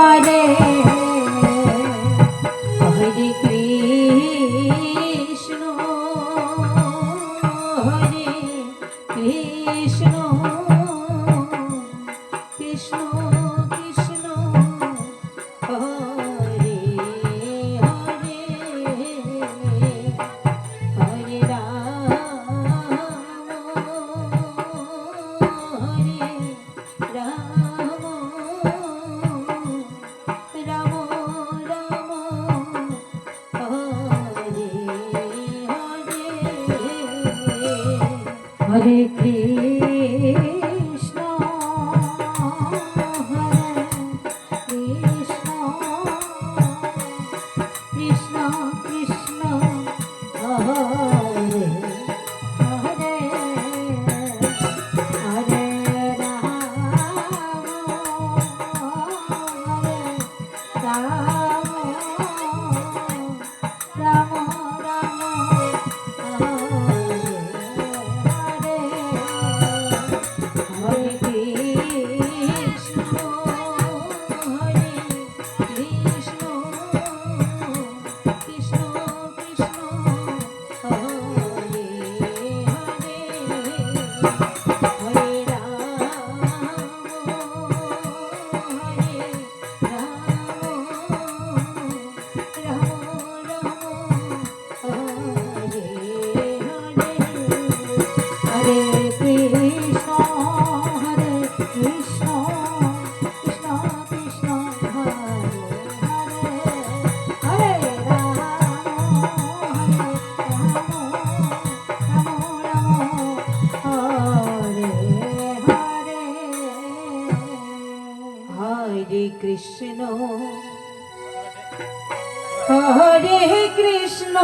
Hare Hare Krishna. Hare Krishna. Hare Krishna. Hare Krishna.